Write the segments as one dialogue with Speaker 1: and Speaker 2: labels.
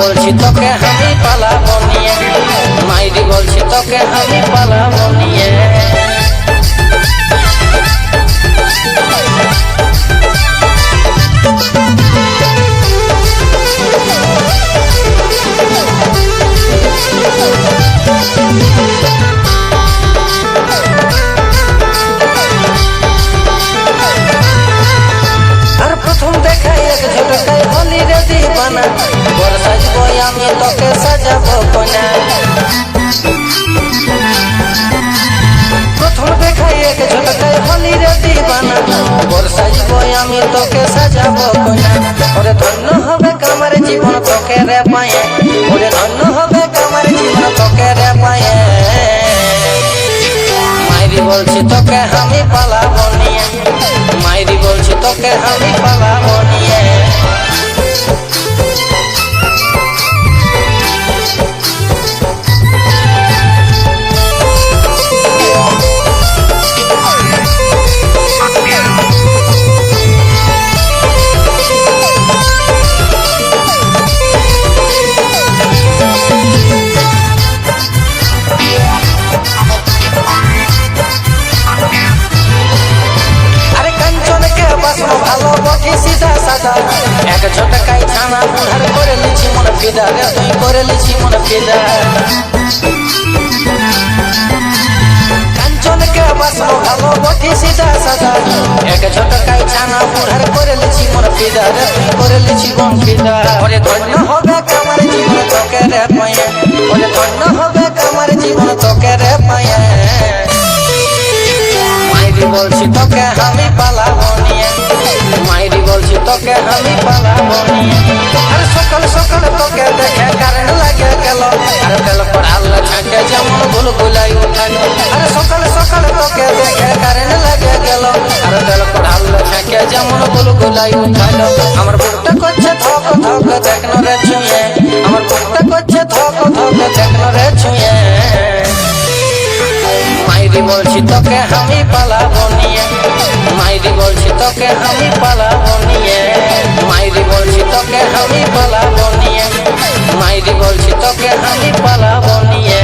Speaker 1: বলছি, তোকে আমি পালাবো নিয়ে। মাইরি বলছি, তোকে আমি পালাবো নিয়ে। আর প্রথম দেখায় এক ঝটকায় হলি রে দিবানা। আমি তোকে সাজাবো কোনা প্রথম দেখাই এক ঝটকায় হলি রে দিবানা। বল সাজব আমি তোকে সাজাবো কোনা ওরে ধন্য হবে আমার জীবন তোকে রে পায়ে। ওরে ধন্য হবে আমার জীবন তোকে রে পায়ে। মাইরি বলছি, তোকে আমি পালাবো নিয়ে। মাইরি বলছি, তোকে আমি পালাবো নিয়ে। তোকে আমি নিয়ে আরে সকাল সকাল তোকে দেখে কারেন্ট লাগে গেল। আরে তেল পড়াল ছাঁকে যেমন ভুল ভুলাই উঠালো আরে সকাল সকাল তোকে দেখে কারেন্ট লাগে গেল। আরে তেল পড়াল ছাঁকে যেমন ভুল ভুলাই উঠালো আমার বুকটা করছে ধক ধক দেখনো রে ছুঁয়ে। আমার বুকটা করছে ধক ধক দেখনো রে ছুঁয়ে। মাইরি বলছি, তোকে আমি পালাবো নিয়ে। মাইরি বলছি, তোকে আমি পালাবো নিয়ে। মাইরি বলছি, তোকে আমি পালাবো নিয়ে। মাইরি বলছি, তোকে আমি পালাবো নিয়ে।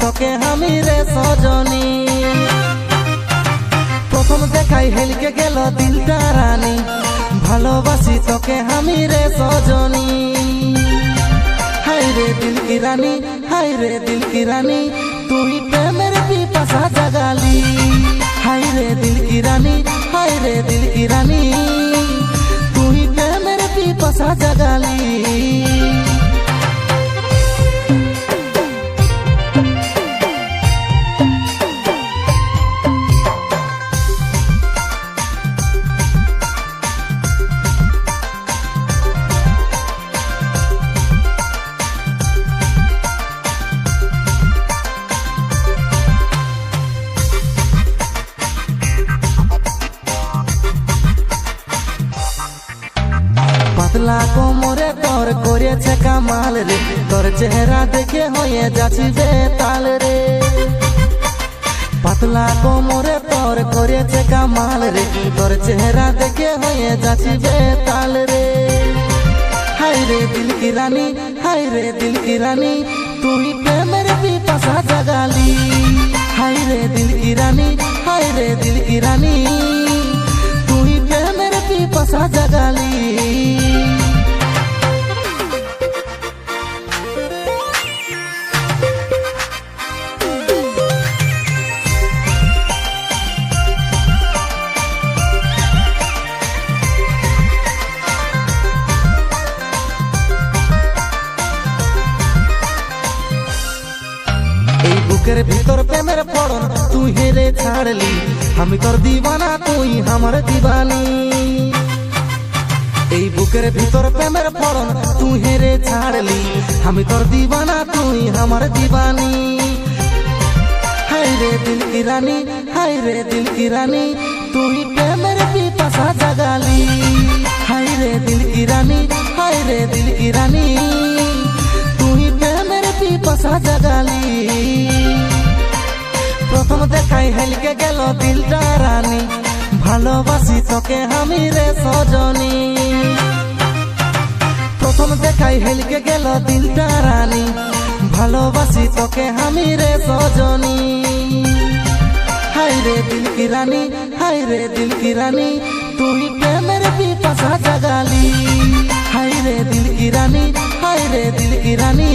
Speaker 2: তোকে আমি রে সজনী। প্রথম দেখাই হেলকে গেল দিলটা রানী। ভালোবাসি তোকে আমি রে সজনী। হাই রে দিল কি হাই রে দিল কি রানী, তুই প্রেমের পিপাসা জাগালি। হাই রে দিল কি হাই রে দিল কি রানী, তুই প্রেমের পিপাসা জাগালি। কামাল রে, তোর চেহারা দেখে হয়ে যাচ্ছি বেতাল রে। হাই রে দিল কি রানী, হাই রে দিল কি রানী, তুই প্রেমের পিপাসা জাগালি। হাই রে দিল কি রানী, হাই রে দিল কি রানী, তুই প্রেমের পিপাসা জাগালি। প্রেমের পড়ন তুই হেরে ছাড়লি। আমি তোর দিবানা, তুই আমার দিবানি। এই বুকের ভিতর প্রেমের পড়ন তুই হেরে ছাড়লি। আমি তোর দিবানা, তুই আমার দিবানি। হাই রে দিল কি রানী হাই রে দিল কি রানী, তুই প্রেমের পিপাসা জাগালি। হাই রে দিল কি রানী হাই রে দিল কি রানী, তুই প্রেমের পিপাসা জাগালি। প্রথম দেখাই হেলকে গেল দিলটা রানী। ভালোবাসি তোকে আমি রে সজনী। প্রথম দেখাই হেলকে গেল দিলটা রানী। ভালোবাসি তোকে আমি রে সজনী। হাই রে দিল কি রানী হাই
Speaker 3: রে দিল কি রানী তুই প্রেমের পিপাসা জাগালি? হাই রে দিল কি রানী হাই রে দিল কি রানী।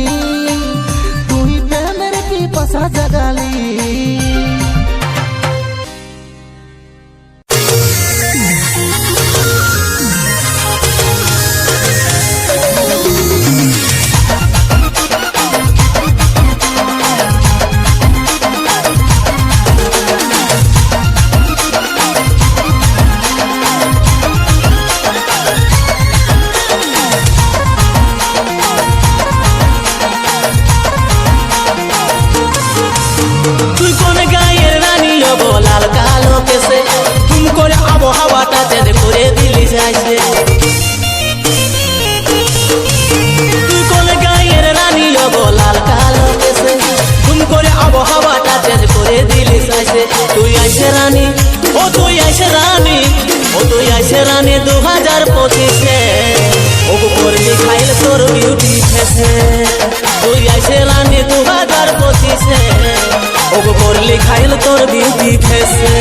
Speaker 3: ఆశ আইসে রানী। ও তুই আইসে রানী, ও তুই আইসে রানী দু হাজার পঁচিশে। ও করবি খাইল তোর বিউটি ফেসে তুই আইসে রানী দু হাজার পঁচিশে। ও করলি খাইল তোর বিউটি ফেসে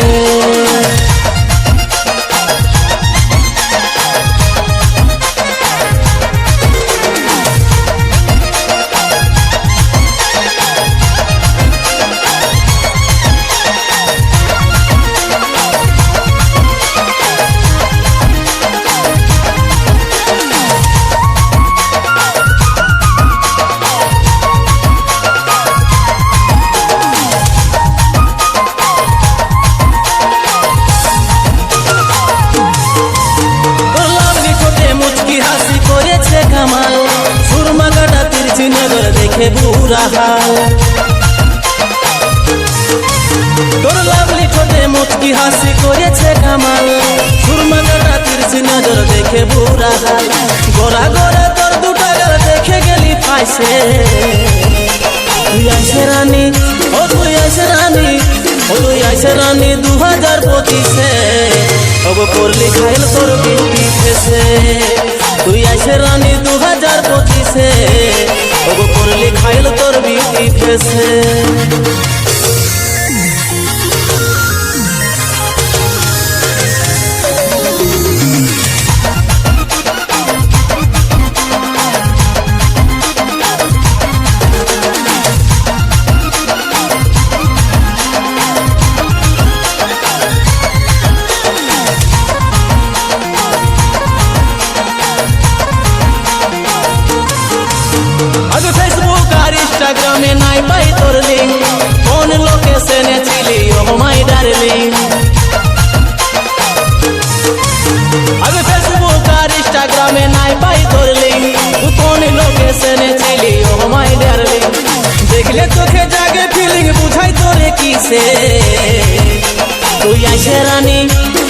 Speaker 3: রানী দু হাজার পঁচিশে। তবে করলি খাইল তোর বিউটি ফেসে তুই আইসে রানী দু হাজার পঁচিশে। তবে করলি খাইল তোর বিউটি ফেসে ইনস্টাগ্রামে নাই পাই তোর লিঙ্ক কোন লোকেশনে ছিলি ও মাই ডার্লিং। আগে ফেসবুক আর ইনস্টাগ্রামে নাই পাই তোর লিঙ্ক কোন লোকেশনে ছিলি ও মাই ডার্লিং। দেখলে তোকে জাগে ফিলিং বুঝাই তোরে কিসে। তুই আইসে রানী,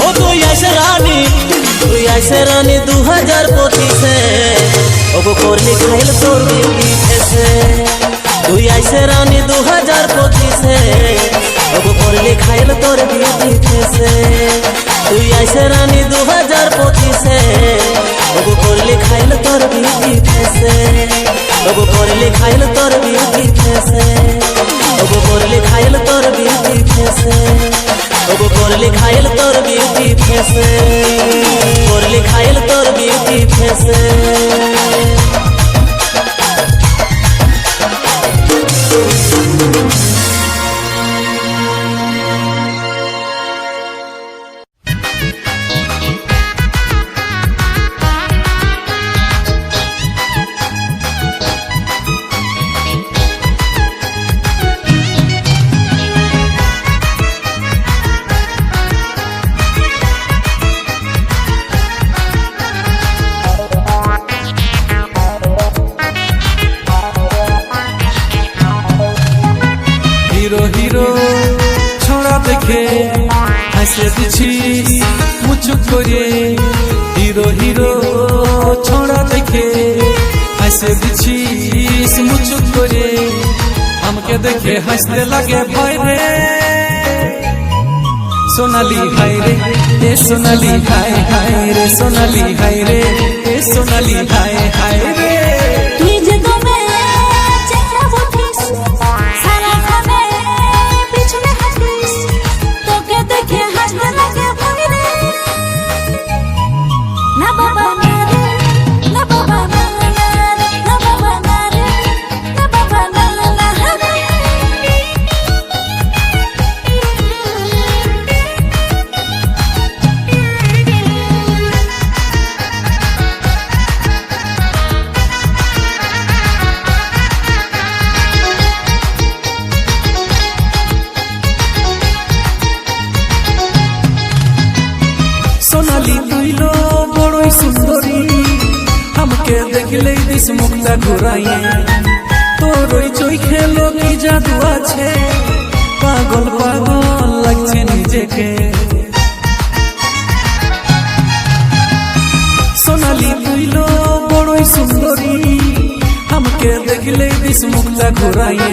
Speaker 3: ও তুই আইসে রানী। তুই আইসে রানী দু হাজার পঁচিশে। ওগো করলি খাইল তোর বিউটি ফেসে তুই আইসে রানী দু হাজার পঁচিশে। ওগো করলি খাইল তোর বিউটি ফেসে তুই আইসে রানী দু হাজার পঁচিশে। ওগো করলি খাইল তোর বিউটি ফেসে ওগো করলি খাইল তোর বিউটি ফেসে ওগো করলি খাইল তোর বিউটি ফেসে ওগো করলি খাইল তোর বিউটি ফেসে করলি খাইল তোর বিউটি ফেসে
Speaker 4: দিছিস মুচুক করে হিরো হিরো ছড়া দেখে। হাসে দিছিস মুচুক করে, আমাকে দেখে হাসতে লাগে ভয় রে। সোনালি হাই রে, এ সোনালি হাই হাই রে, সোনালি হাই রে, এ সোনালি হাই হাই রে।
Speaker 5: বিষ
Speaker 4: মুখটা ঘুরাইয়ে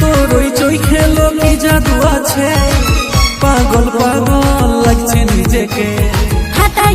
Speaker 4: তোর ওই চই খেলো কি জাদু আছে? পাগল পাগল লাগছে নিজেকে। হাতায়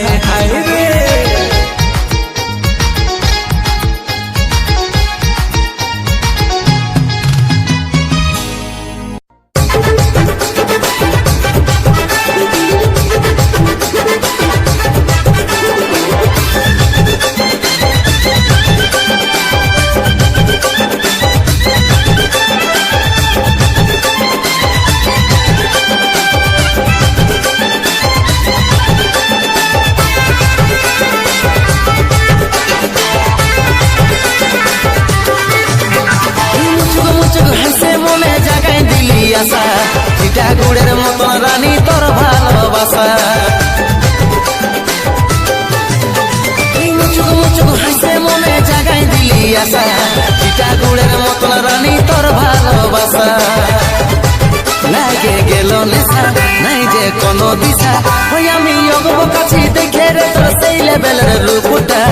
Speaker 4: বেলের লুকুটা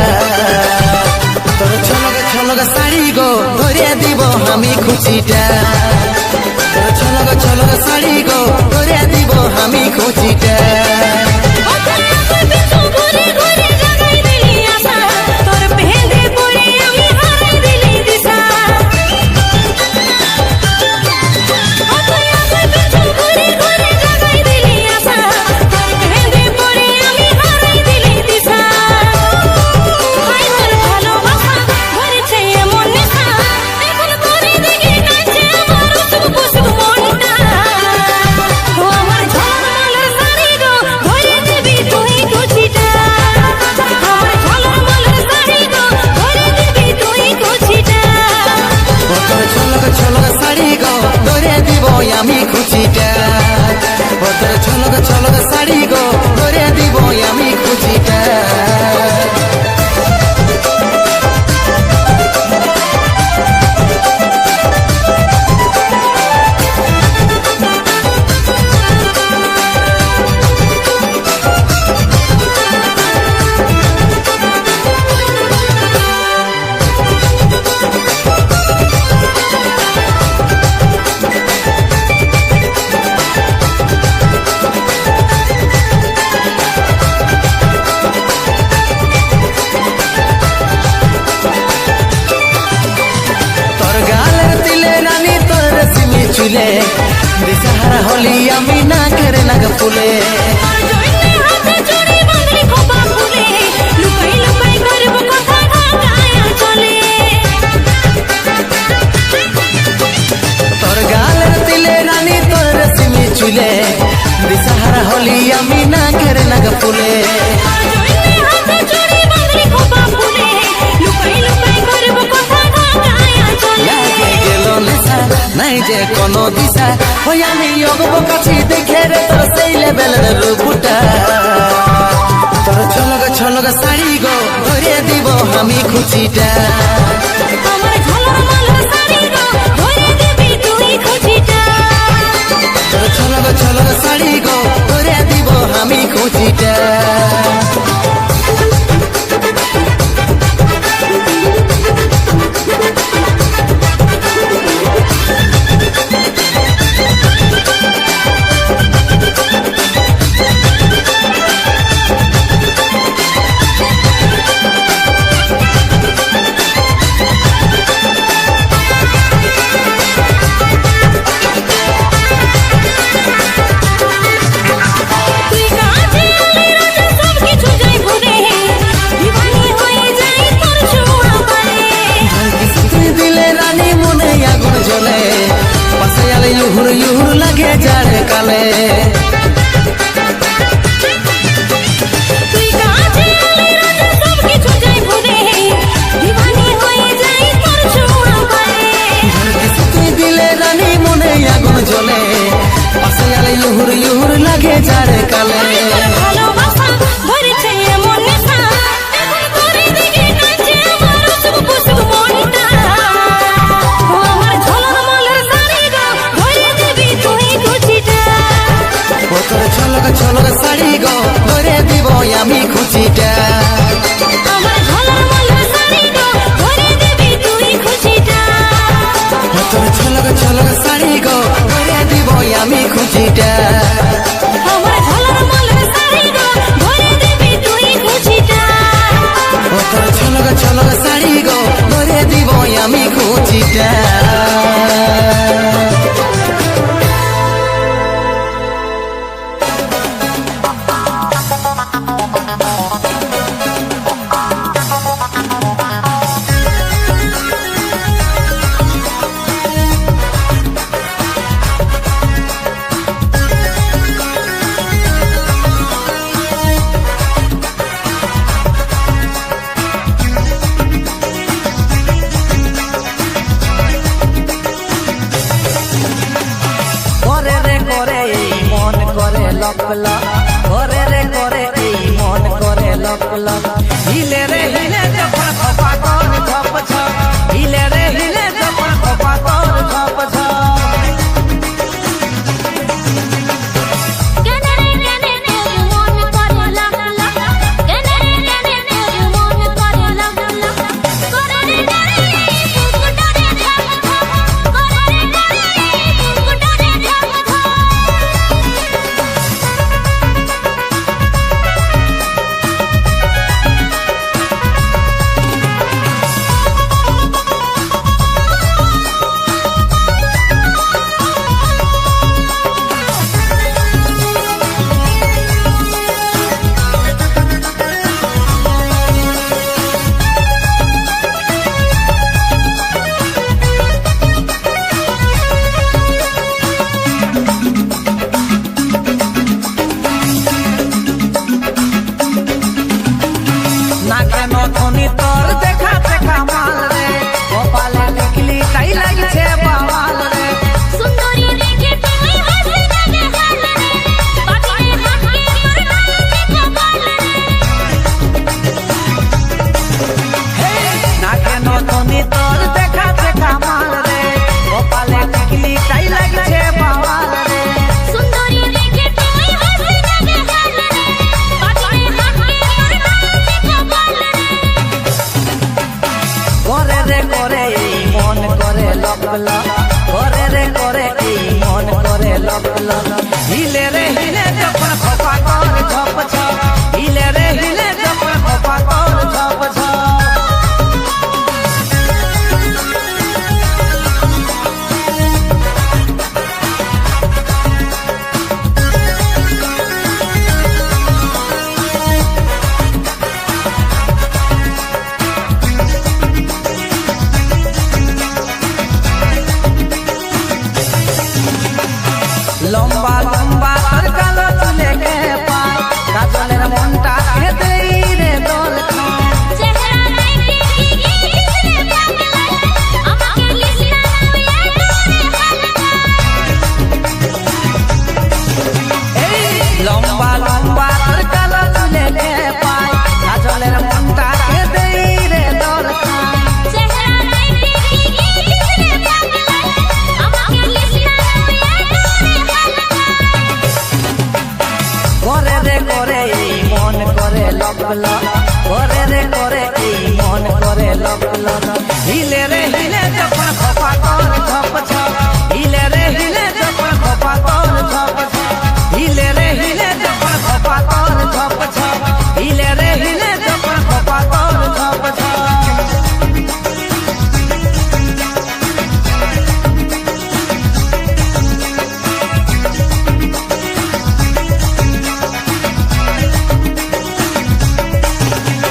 Speaker 4: তোর
Speaker 5: ছলক ছলক শাড়ি গো ধরিয়া দিব আমি খুশিটা তোর ছলক ছলক শাড়ি গো ধরিয়া দিব আমি খুচিটা
Speaker 6: ফুলে। তোর
Speaker 5: গালের তিলে রানী তোর রেশমি চুলে। দিশাহারা হলি আমি না ঘেরে নাগ ফুলে।
Speaker 6: নাই যে কোনো
Speaker 4: দিশা। হই আমি অগব কাছি দেখে বেলার রূপটা। তোর ছলক ছলক শাড়ি গো ধরে দিব আমি খুচিটা। তোর ছলক ছলক শাড়ি গো ধরে দিব আমি খুচিটা।